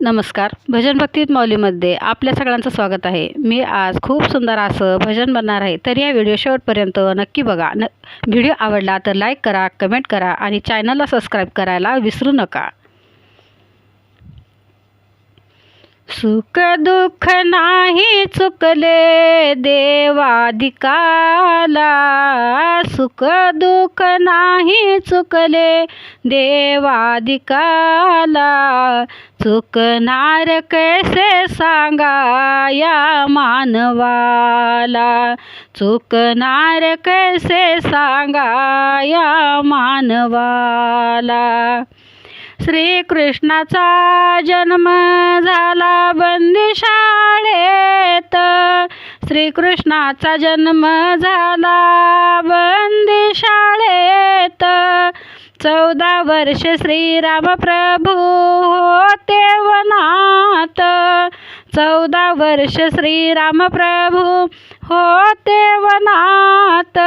नमस्कार. भजन भक्तीत माऊलीमध्ये आपल्या सगळ्यांचं स्वागत आहे. मी आज खूप सुंदर असं भजन बनणार आहे. तर या व्हिडिओ शेवटपर्यंत नक्की बघा. न व्हिडिओ आवडला तर लाईक करा कमेंट करा आणि चॅनलला सबस्क्राईब करायला विसरू नका. सुख दुःख नाही चुकले देवाधिकाला. सुख दुःख नाही चुकले देवाधिकाला. चुकणार कैसे सांगा या मानवाला. चुकणार कैसे सांगा या मानवाला. श्रीकृष्णाचा जन्म झाला बंदिशाळेत श्रीकृष्णाचा जन्म झाला बंदिशाळेत चौदा वर्ष श्रीराम प्रभू होते वनात. चौदा वर्ष श्रीराम प्रभू होते वनात.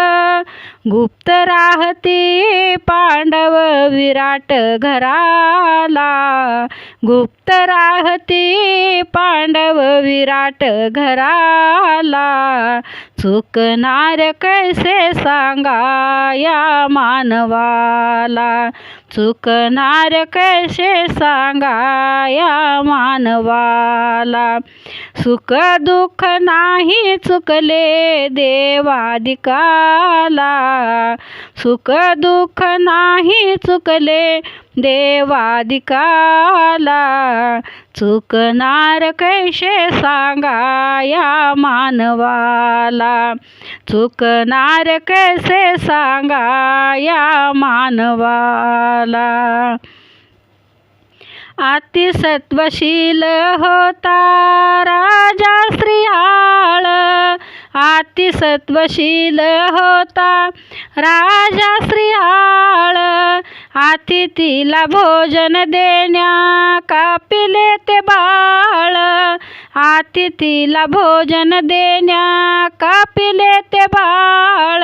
गुप्त राहती पांडव विराट घराला. गुप्त राहती पांडव विराट घराला. चुकणार कैसे सांगा या मानवाला. चुकणार कसे सांगा या मानवाला? सुख दुःख नाही चुकले देवादिकाला सुख दुःख नाही चुकले देवादिकाला चुकणार कैसे सांगा या मानवाला? चुकणार कैसे सांगा या मानवाला? अतिसत्वशील होता राजा श्रियाळ अतिसत्वशील होता. राजा श्रीयाळ अतिथीला भोजन देण्या कापिले ते बाळ. अतिथीला भोजन देण्या कापिले ते बाळ.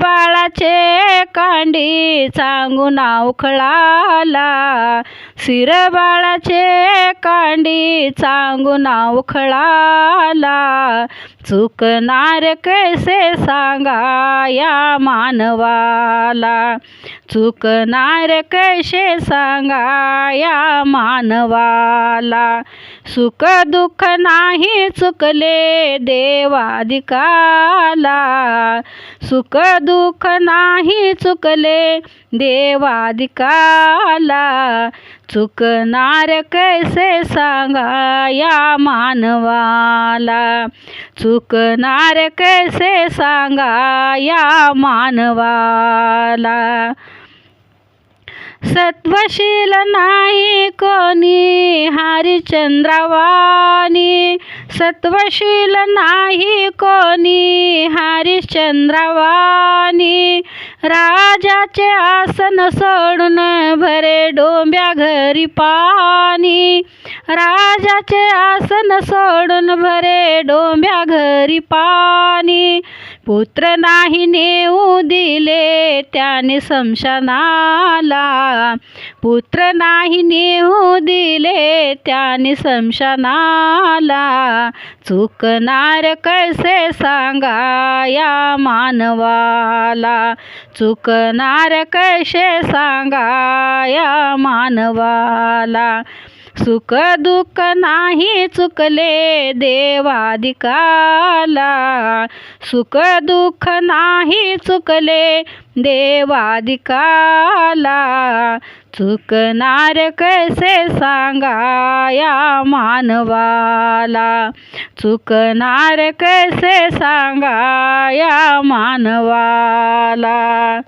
बाळाचे कांडी सांगून उखळाला बाळाचे कांडी सांगून उखळाला चुकणार कैसे सांगा या मानवाला. चुकणार कैसे सांगा या मानवाला? सुख दुःख नाही चुकले देवादिकाला सुख दुःख नाही चुकले देवादिकाला चुकणार कैसे सांगा या मानवाला? चुकणार कैसे सांगा या मानवाला? सत्वशील नाही कोणी हरिश्चंद्रवानी? सत्वशील नाही कोणी हरिश्चंद्रवाणी राजाचे आसन सोडून भरे डोंब्या घरी पाणी. राजाचे आसन सोडून भरे डोंब्या घरी पाणी. पुत्र नाही नेऊ दिले त्याने समशानाला पुत्र नाही नेऊ दिले त्याने समशानाला चुकणार कसे सांगा या मानवाला? चुकणार कसे सांगा या मानवाला? सुख दुःख नाही चुकले देवादिकाला सुख दुःख नाही चुकले देवादिकाला चुकणार कैसे सांगा या मानवाला. चुकणार कैसे सांगा या मानवाला.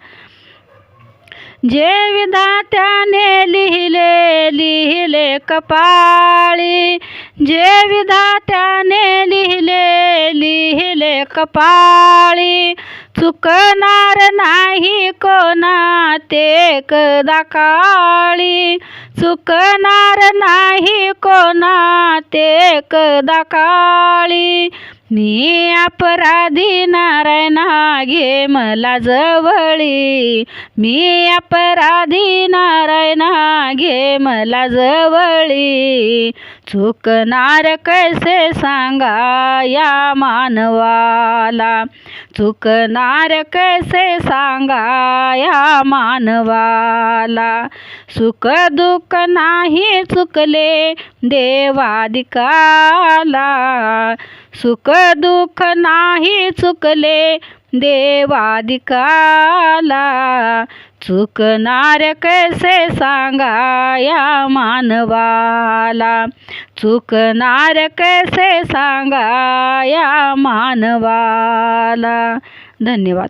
जे विधात्याने लिहिले लिहिले कपाळी. जे विधात्याने लिहिले लिहिले कपाळी. चुकणार नाही कोणा ते कदा काळी चुकणार नाही कोणा ते कदा काळी मी अपराधी नारायणा घे मला जवळी. मी अपराधी नारायणा घे मला जवळी. चुकणार कैसे सांगा या मानवाला? चुकणार कैसे सांगा या मानवाला? सुख दुःख नाही चुकले देवादिकाला सुख दुःख नाही चुकले देवादिकाला चुकणार कैसे सांगा या मानवाला? चुकणार कैसे सांगा या मानवाला? धन्यवाद.